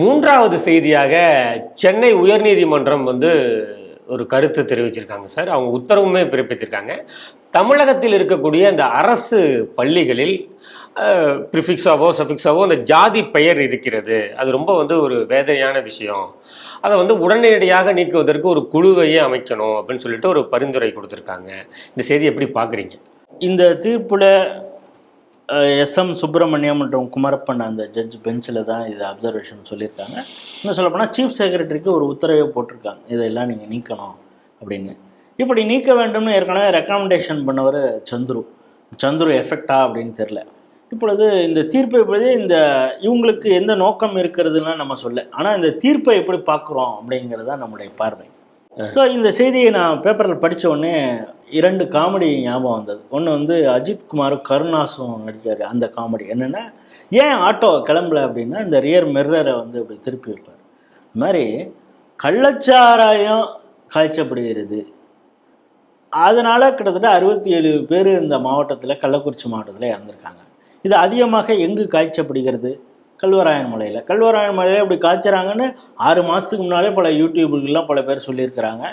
மூன்றாவது செய்தியாக சென்னை உயர்நீதிமன்றம் வந்து ஒரு கருத்து தெரிவிச்சிருக்காங்க சார். அவங்க உத்தரவுமே பிறப்பித்திருக்காங்க. தமிழகத்தில் இருக்கக்கூடிய அந்த அரசு பள்ளிகளில் ப்ரிஃபிக்ஸாவோ சஃபிக்ஸாவோ அந்த ஜாதி பெயர் இருக்கிறது. அது ரொம்ப வந்து ஒரு வேதனையான விஷயம். அதை வந்து உடனடியாக நீக்குவதற்கு ஒரு குழுவையே அமைக்கணும் அப்படின்னு சொல்லிட்டு ஒரு பரிந்துரை கொடுத்துருக்காங்க. இந்த செய்தி எப்படி பார்க்குறீங்க? இந்த தீர்ப்பில் எஸ்எம் சுப்பிரமணியம் மற்றும் குமரப்பன் அந்த ஜட்ஜ் பெஞ்சில் தான் இது அப்சர்வேஷன் சொல்லியிருக்காங்க. இன்னும் சொல்லப்போனால் சீஃப் செக்ரட்டரிக்கு ஒரு உத்தரவை போட்டிருக்காங்க. இதெல்லாம் நீங்கள் நீக்கணும் அப்படின்னு. இப்படி நீக்க வேண்டும்னு ஏற்கனவே ரெக்கமெண்டேஷன் பண்ணவர் சந்துரு. சந்துரு எஃபெக்டா அப்படின்னு தெரில இப்பொழுது இந்த தீர்ப்பை இப்பொழுது இந்த இவங்களுக்கு எந்த நோக்கம் இருக்கிறதுலாம் நம்ம சொல்ல. ஆனால் இந்த தீர்ப்பை எப்படி பார்க்குறோம் அப்படிங்கிறது தான் நம்முடைய பார்வை. ஸோ இந்த செய்தியை நான் பேப்பரில் படித்த உடனே இரண்டு காமெடி ஞாபகம் வந்தது. ஒன்று வந்து அஜித் குமாரும் கருணாசும் நடிக்கார் அந்த காமெடி என்னென்னா ஏன் ஆட்டோ கிளம்பல அப்படின்னா இந்த ரியர் மிர்ரரை வந்து இப்படி திருப்பி வைப்பார். இது மாதிரி கள்ளச்சாராயம் காய்ச்சப்படுகிறது. அதனால் கிட்டத்தட்ட அறுபத்தி ஏழு பேர் இந்த மாவட்டத்தில் கள்ளக்குறிச்சி மாவட்டத்தில் இறந்துருக்காங்க. இது அதிகமாக எங்கு காய்ச்சப்படுகிறது? கல்வராயன் மலையில். கல்வராயன் மலையில் இப்படி காய்ச்சறாங்கன்னு ஆறு மாதத்துக்கு முன்னாலே பல யூடியூபுக்கெல்லாம் பல பேர் சொல்லியிருக்கிறாங்க.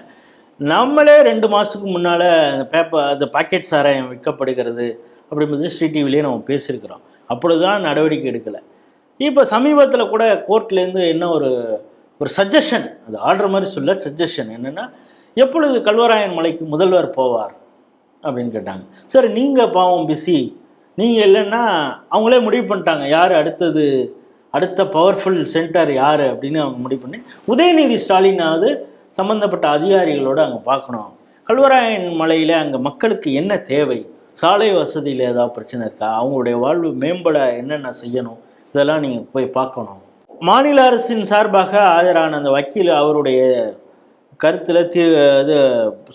நம்மளே ரெண்டு மாதத்துக்கு முன்னால் அந்த பேப்பர் அந்த பாக்கெட் சாராயம் விற்கப்படுகிறது அப்படிங்கிறது ஸ்ரீ டிவிலேயே நம்ம பேசியிருக்கிறோம். அப்பொழுதுதான் நடவடிக்கை எடுக்கலை. இப்போ சமீபத்தில் கூட கோர்ட்லேருந்து என்ன ஒரு ஒரு சஜஷன் அது ஆர்டர் மாதிரி சொல்ல சஜஷன் என்னென்னா எப்பொழுது கல்வராயன் மலைக்கு முதல்வர் போவார் அப்படின்னு கேட்டாங்க. சரி நீங்கள் பாவம் பிஸி நீங்கள் இல்லைன்னா அவங்களே முடிவு பண்ணிட்டாங்க. யார் அடுத்தது? அடுத்த பவர்ஃபுல் சென்டர் யார்? அப்படின்னு அவங்க முடிவு பண்ணி உதயநிதி ஸ்டாலினாவது சம்மந்தப்பட்ட அதிகாரிகளோடு அங்கே பார்க்கணும். கல்வராயன் மலையில் அங்கே மக்களுக்கு என்ன தேவை? சாலை வசதியில் ஏதாவது பிரச்சனை இருக்கா? அவங்களுடைய வாழ்வு மேம்பட என்னென்ன செய்யணும்? இதெல்லாம் நீங்கள் போய் பார்க்கணும். மாநில அரசின் சார்பாக ஆஜரான அந்த வக்கீல் அவருடைய கருத்தில் தீ இது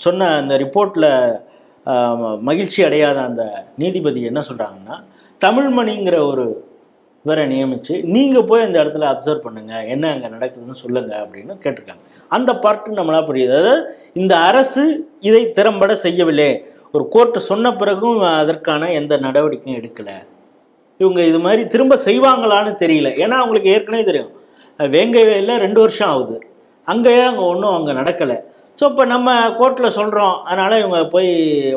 சொன்ன அந்த ரிப்போர்ட்டில் மகிழ்ச்சி அடையாத அந்த நீதிபதி என்ன சொல்கிறாங்கன்னா தமிழ்மணிங்கிற ஒரு இவரை நியமித்து நீங்கள் போய் அந்த இடத்துல அப்சர்வ் பண்ணுங்கள் என்ன அங்கே நடக்குதுன்னு சொல்லுங்கள் அப்படின்னு கேட்டிருக்காங்க. அந்த பார்ட்டு நம்மளா புரியுது. அதாவது இந்த அரசு இதை திறம்பட செய்யவில்லை. ஒரு கோர்ட்டு சொன்ன பிறகும் அதற்கான எந்த நடவடிக்கையும் எடுக்கலை. இவங்க இது மாதிரி திரும்ப செய்வாங்களான்னு தெரியல. ஏன்னா அவங்களுக்கு ஏற்கனவே தெரியும். வேங்கை வயலில் ரெண்டு வருஷம் ஆகுது. அங்கேயே அங்கே ஒன்றும் அங்கே நடக்கலை. ஸோ இப்போ நம்ம கோர்ட்டில் சொல்கிறோம் அதனால் இவங்க போய்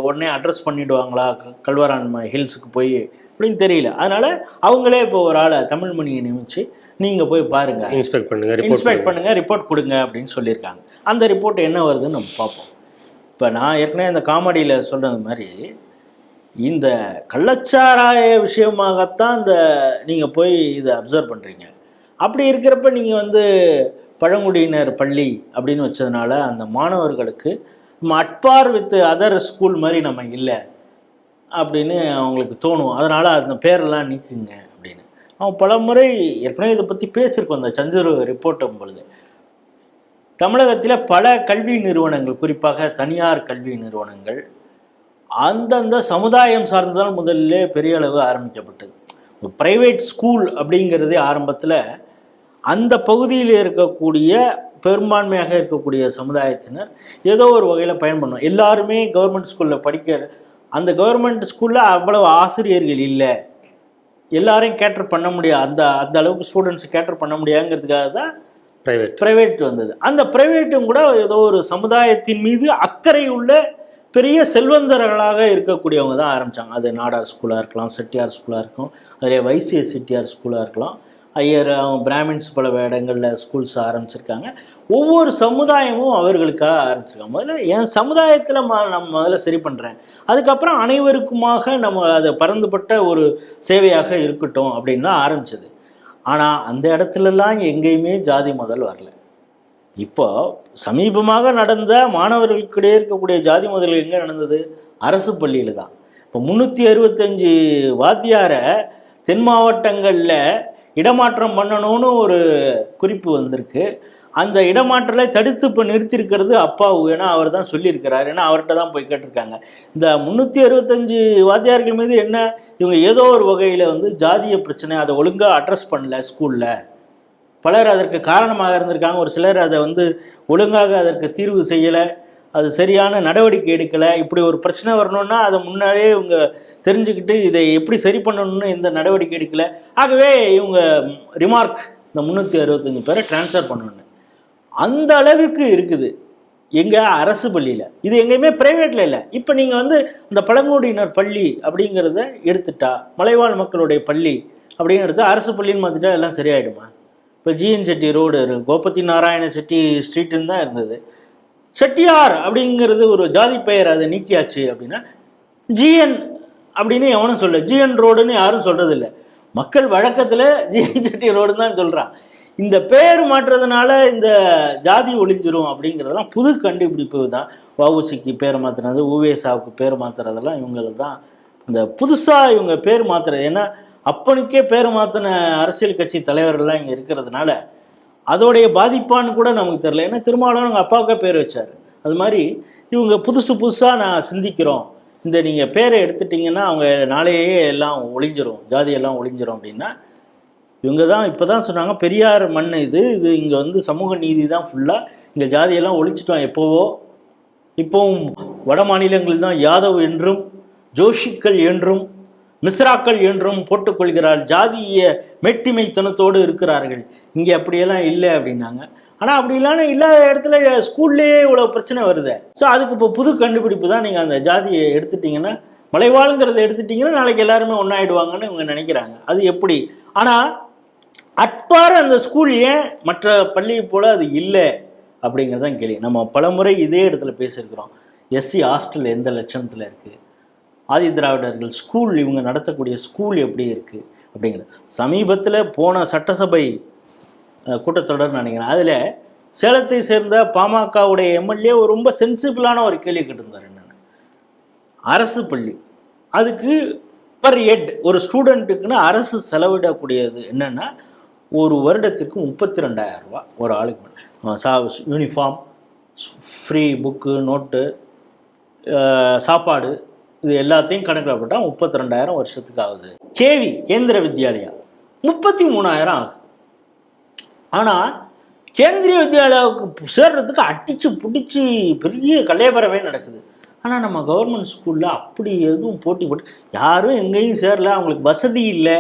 உடனே அட்ரஸ் பண்ணிவிடுவாங்களா கல்வரான் ஹில்ஸுக்கு போய் அப்படின்னு தெரியல. அதனால் அவங்களே இப்போ ஒரு ஆளை தமிழ்மணியை நியமித்து நீங்கள் போய் பாருங்கள் இன்ஸ்பெக்ட் பண்ணுங்க report இன்ஸ்பெக்ட் பண்ணுங்கள் ரிப்போர்ட் கொடுங்க அப்படின்னு சொல்லியிருக்காங்க. அந்த ரிப்போர்ட் என்ன வருதுன்னு நம்ம பார்ப்போம். இப்போ நான் ஏற்கனவே இந்த காமெடியில் சொல்கிறது மாதிரி இந்த கள்ளச்சாராய விஷயமாகத்தான் இந்த நீங்கள் போய் இதை அப்சர்வ் பண்ணுறீங்க அப்படி இருக்கிறப்ப நீங்கள் வந்து பழங்குடியினர் பள்ளி அப்படின்னு வச்சதுனால அந்த மாணவர்களுக்கு நம்ம அட்பார் வித் அதர் ஸ்கூல் மாதிரி நம்ம இல்லை அப்படின்னு அவங்களுக்கு தோணும். அதனால் அந்த பேரெல்லாம் நீக்குங்க அப்படின்னு. அவன் பல முறை ஏற்கனவே இதை பற்றி பேசியிருக்கோம் அந்த சஞ்சரு ரிப்போர்ட்டும் பொழுது. தமிழகத்தில் பல கல்வி நிறுவனங்கள் குறிப்பாக தனியார் கல்வி நிறுவனங்கள் அந்தந்த சமுதாயம் சார்ந்ததால் முதல்ல பெரிய அளவு ஆரம்பிக்கப்பட்டது. ப்ரைவேட் ஸ்கூல் அப்படிங்கிறதே ஆரம்பத்தில் அந்த பகுதியில் இருக்கக்கூடிய பெரும்பான்மையாக இருக்கக்கூடிய சமுதாயத்தினர் ஏதோ ஒரு வகையில் பயன்படணும் எல்லாருமே கவர்மெண்ட் ஸ்கூலில் படிக்க அந்த கவர்மெண்ட் ஸ்கூலில் அவ்வளவு ஆசிரியர்கள் இல்லை. எல்லாரையும் கேட்டர் பண்ண முடியாது அந்த அந்த அளவுக்கு ஸ்டூடெண்ட்ஸ் கேட்டர் பண்ண முடியாங்கிறதுக்காக தான் பிரைவேட் பிரைவேட் வந்தது. அந்த பிரைவேட்டும் கூட ஏதோ ஒரு சமுதாயத்தின் மீது அக்கறை உள்ள பெரிய செல்வந்தர்களாக இருக்கக்கூடியவங்க தான் ஆரம்பித்தாங்க அது நாடார் ஸ்கூலாக இருக்கலாம் செட்டியார் ஸ்கூலாக இருக்கும் அதில் வைசிய செட்டியார் ஸ்கூலாக இருக்கலாம். ஐயர் பிராமின்ஸ் பல இடங்களில் ஸ்கூல்ஸ் ஆரம்பிச்சிருக்காங்க. ஒவ்வொரு சமுதாயமும் அவர்களுக்காக ஆரம்பிச்சிருக்காங்க. முதல்ல என் சமுதாயத்தில் ம நம்ம முதல்ல சரி பண்ணுறேன் அதுக்கப்புறம் அனைவருக்குமாக நம்ம அதை பறந்துபட்ட ஒரு சேவையாக இருக்கட்டும் அப்படின்னு தான் ஆரம்பிச்சது. ஆனால் அந்த இடத்துலலாம் எங்கேயுமே ஜாதி முதல் வரல. இப்போ சமீபமாக நடந்த மாணவர்களுக்கிடையே இருக்கக்கூடிய ஜாதி முதல் எங்கே நடந்தது? அரசு பள்ளியில் தான். இப்போ முந்நூற்றி அறுபத்தஞ்சு வாத்தியாரை தென் மாவட்டங்களில் இடமாற்றம் பண்ணணும்னு ஒரு குறிப்பு வந்திருக்கு. அந்த இடமாற்றலை தடுத்து இப்போ நிறுத்தியிருக்கிறது அப்பாவு ஏன்னா அவர் தான் சொல்லியிருக்கிறார். ஏன்னா அவர்கிட்ட தான் போய் கேட்டிருக்காங்க. இந்த முந்நூற்றி அறுபத்தஞ்சு வாத்தியார்கள் மீது என்ன இவங்க ஏதோ ஒரு வகையில் வந்து ஜாதிய பிரச்சனை அதை ஒழுங்காக அட்ரஸ் பண்ணல ஸ்கூலில் பலர் அதற்கு காரணமாக இருந்திருக்காங்க. ஒரு சிலர் அதை வந்து ஒழுங்காக அதற்கு தீர்வு செய்யலை. அது சரியான நடவடிக்கை எடுக்கலை. இப்படி ஒரு பிரச்சனை வரணும்னா அதை முன்னாடியே இவங்க தெரிஞ்சுக்கிட்டு இதை எப்படி சரி பண்ணணும்னு எந்த நடவடிக்கை எடுக்கலை. ஆகவே இவங்க ரிமார்க் இந்த முந்நூற்றி அறுபத்தஞ்சு பேரை ட்ரான்ஸ்ஃபர் பண்ணணும் அந்த அளவுக்கு இருக்குது. எங்கள் அரசு பள்ளியில். இது எங்கேயுமே ப்ரைவேட்டில் இல்லை. இப்போ நீங்கள் வந்து இந்த பழங்குடியினர் பள்ளி அப்படிங்கிறத எடுத்துட்டா மலைவாழ் மக்களுடைய பள்ளி அப்படின்னு அரசு பள்ளின்னு மாற்றிட்டா எல்லாம் சரியாயிடுமா? இப்போ ஜிஎன் செட்டி ரோடு கோபத்தி நாராயண செட்டி ஸ்ட்ரீட்டுன்னு தான் இருந்தது. செட்டியார் அப்படிங்கிறது ஒரு ஜாதி பெயர் அதை நீக்கியாச்சு அப்படின்னா ஜிஎன் அப்படின்னு எவனும் சொல்ல ஜிஎன் ரோடுன்னு யாரும் சொல்றது இல்லை மக்கள் வழக்கத்தில் ஜிஎன் செட்டி ரோடுன்னு தான் சொல்கிறான் இந்த பேர் மாற்றுறதுனால இந்த ஜாதி ஒழிஞ்சிரும் அப்படிங்கிறதெல்லாம் புது கண்டுபிடிப்பு தான். வவுசிக்கு பேர் மாற்றுறது ஊவேசாவுக்கு பேர் மாற்றுறதெல்லாம் இவங்களுக்கு தான் இந்த புதுசாக இவங்க பேர் மாற்றுறது ஏன்னா அப்பனுக்கே பேர் மாற்றின அரசியல் கட்சி தலைவர்கள்லாம் இங்கே இருக்கிறதுனால அதோடைய பாதிப்பான்னு கூட நமக்கு தெரியல. ஏன்னா திருமாவளவன் அவங்க அப்பாவுக்கே பேர் வச்சார். அது மாதிரி இவங்க புதுசு புதுசாக நான் சிந்திக்கிறோம். இந்த நீங்கள் பேரை எடுத்துட்டிங்கன்னா அவங்க நாளையே எல்லாம் ஒளிஞ்சிரும். ஜாதியெல்லாம் ஒளிஞ்சிரும் அப்படின்னா இவங்க தான் இப்போ தான் சொன்னாங்க பெரியார் மண் இது. இது இங்கே வந்து சமூக நீதி தான் ஃபுல்லாக இங்கே ஜாதியெல்லாம் ஒழிச்சிட்டோம் எப்போவோ. இப்போவும் வட மாநிலங்களில் தான் யாதவ் என்றும் ஜோஷிக்கள் என்றும் மிஸ்ராக்கள் என்றும் போட்டுக்கொள்கிறார் ஜாதிய மெட்டிமைத்தனத்தோடு இருக்கிறார்கள். இங்கே அப்படியெல்லாம் இல்லை அப்படின்னாங்க. ஆனால் அப்படி இல்லைன்னா இல்லாத இடத்துல ஸ்கூல்லேயே இவ்வளோ பிரச்சனை வருது. ஸோ அதுக்கு இப்போ புது கண்டுபிடிப்பு தான் நீங்கள் அந்த ஜாதியை எடுத்துட்டிங்கன்னா மலைவாழ்ங்கிறத எடுத்துட்டிங்கன்னா நாளைக்கு எல்லாருமே ஒன்றாயிடுவாங்கன்னு இவங்க நினைக்கிறாங்க. அது எப்படி? ஆனால் அட்பார் அந்த ஸ்கூல் ஏன் மற்ற பள்ளியை போல் அது இல்லை அப்படிங்கிறது தான் கேள்வி. நம்ம பலமுறை இதே இடத்துல பேசியிருக்கிறோம். எஸ்சி ஹாஸ்டல் எந்த லட்சணத்தில் இருக்குது ஆதி திராவிடர்கள் ஸ்கூல் இவங்க நடத்தக்கூடிய ஸ்கூல் எப்படி இருக்குது அப்படிங்கிறது சமீபத்தில் போன சட்டசபை கூட்டத்தொடர் நினைக்கிறேன். அதில் சேலத்தை சேர்ந்த பாமகவுடைய எம்எல்ஏ ஒரு ரொம்ப சென்சிபிளான ஒரு கேள்வி கேட்டிருந்தார் என்னென்னு. அரசு பள்ளி. அதுக்கு பர் ஹெட் ஒரு ஸ்டூடெண்ட்டுக்குன்னு அரசு செலவிடக்கூடியது என்னென்னா ஒரு வருடத்துக்கு முப்பத்தி ரெண்டாயிரம் ரூபா ஒரு ஆளுக்கு சா யூனிஃபார்ம் ஃப்ரீ புக்கு நோட்டு சாப்பாடு இது எல்லாத்தையும் கணக்கில் போட்டால் முப்பத்தி ரெண்டாயிரம் வருஷத்துக்கு ஆகுது. கேவி கேந்திர வித்யாலயா. முப்பத்தி மூணாயிரம் ஆகுது. ஆனால் கேந்திரிய வித்யாலயாவுக்கு சேர்றதுக்கு அடித்து பிடிச்சி பெரிய கல்லையபரவே நடக்குது. ஆனால் நம்ம கவர்மெண்ட் ஸ்கூலில் அப்படி எதுவும் போட்டி போட்டு யாரும் எங்கேயும் சேரல அவங்களுக்கு வசதி இல்லை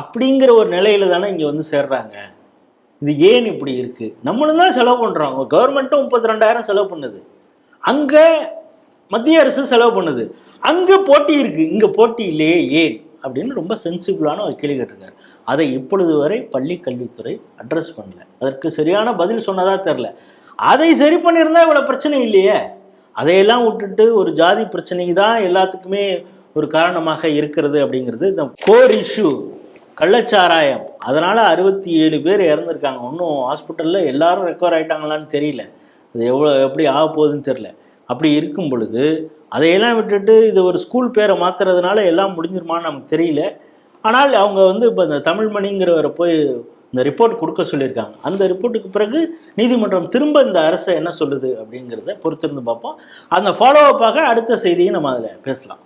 அப்படிங்கிற ஒரு நிலையில தானே இங்கே வந்து சேர்றாங்க. இது ஏன் இப்படி இருக்குது நம்மளும் தான் செலவு பண்ணுறோம் கவர்மெண்ட்டும் முப்பத்தி ரெண்டாயிரம் செலவு பண்ணுது. அங்கே மத்திய அரசு செலவு பண்ணுது. அங்கே போட்டி இருக்குது இங்கே போட்டி இல்லையே ஏன்? அப்படின்னு ரொம்ப சென்சிபிளான ஒரு கேள்வி கேட்டிருக்காரு. அதை இப்பொழுது வரை பள்ளி கல்வித்துறை அட்ரஸ் பண்ணல. அதற்கு சரியான பதில் சொன்னதா தெரில அதை சரி பண்ணியிருந்தா இவ்வளோ பிரச்சனை இல்லையே? அதையெல்லாம் விட்டுட்டு ஒரு ஜாதி பிரச்சனைக்கு தான் எல்லாத்துக்குமே ஒரு காரணமாக இருக்கிறது அப்படிங்கிறது இந்த கோர் இஷ்யூ கள்ளச்சாராயம். அதனால் அறுபத்தி ஏழு பேர் இறந்துருக்காங்க. இன்னும் ஹாஸ்பிட்டலில் எல்லாரும் ரெக்கவர் ஆகிட்டாங்களான்னு தெரியல. அது எவ்வளோ எப்படி ஆக போகுதுன்னு தெரில அப்படி இருக்கும் பொழுது அதையெல்லாம் விட்டுட்டு இது ஒரு ஸ்கூல் பேரை மாற்றுறதுனால எல்லாம் முடிஞ்சிருமான்னு நமக்கு தெரியல. ஆனால் அவங்க வந்து இப்போ இந்த தமிழ்மணிங்கிறவரை போய் இந்த ரிப்போர்ட் கொடுக்க சொல்லியிருக்காங்க. அந்த ரிப்போர்ட்டுக்கு பிறகு நீதிமன்றம் திரும்ப இந்த அரசை என்ன சொல்லுது அப்படிங்கிறத பொறுத்திருந்து பார்ப்போம். அந்த ஃபாலோ அப்பாக அடுத்த செய்தியை நம்ம அதில் பேசலாம்.